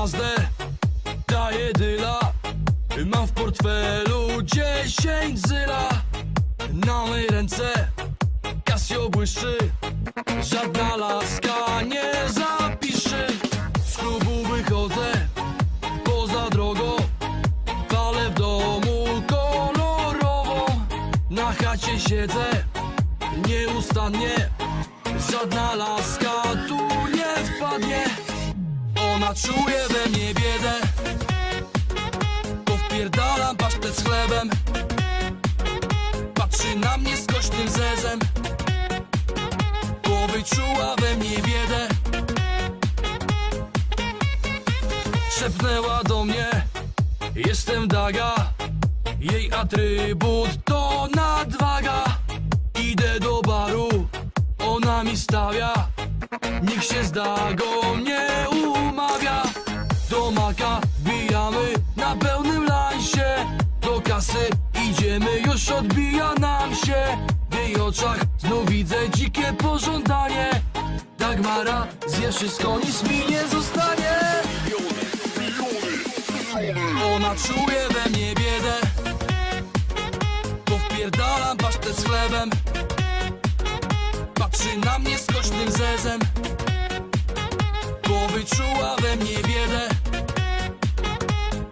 Mazdę, daję dyla. Mam w portfelu dziesięć zyla. Na mej ręce Casio błyszczy. Żadna laska nie zapiszy Z klubu wychodzę Poza drogą. Palę w domu kolorową Na chacie siedzę Nieustannie. Żadna laska tu nie wpadnie. Ona czuje we mnie biedę. Bo wpierdalam pasztet z chlebem. Patrzy na mnie z kośnym zezem. Bo wyczuła we mnie biedę. Szepnęła do mnie Jestem daga. Jej atrybut to nadwaga. Idę do baru Ona mi stawia. Niech się z dagą nie odbija nam się W jej oczach. Znów widzę dzikie pożądanie. Dagmara zje wszystko, nic mi nie zostanie. Ona czuje we mnie biedę. Bo wpierdalam z chlebem. Patrzy na mnie z kośnym zezem. Bo wyczuła we mnie biedę.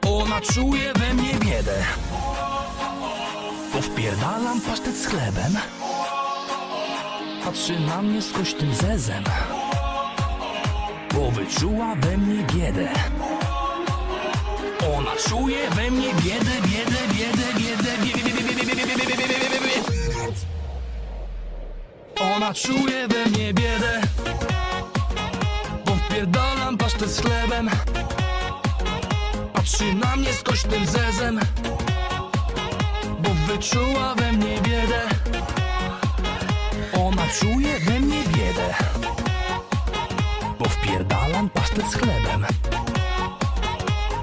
Ona czuje we mnie biedę Wpierdalam pasztet z chlebem Patrzy na mnie z kośtym zezem Bo wyczuła we mnie biedę Ona czuje we mnie biedę, biedę, biedę, biedę, biedę Ona czuje we mnie biedę Powpierdalam pasztet z chlebem Patrzy na mnie z kośtym zezem wyczuła we mnie biedę. Ona czuje we mnie biedę. Bo wpierdalam pasztet z chlebem.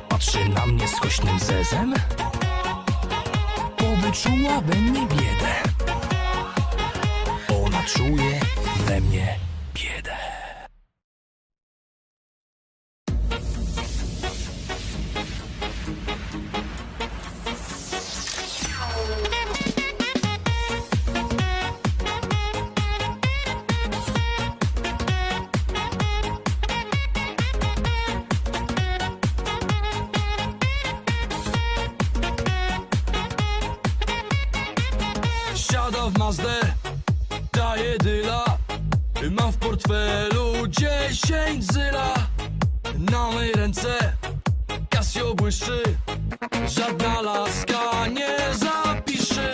Patrzy na mnie z kośnym zezem. Bo wyczuła we mnie biedę W Mazdę, daje dyla Mam w portfelu dziesięć zyla. Na mej ręce Casio błyszczy. Żadna laska nie zapisze.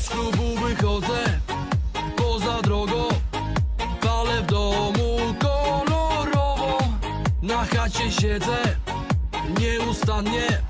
Z klubu wychodzę Poza drogą. Palę w domu kolorową Na chacie siedzę Nieustannie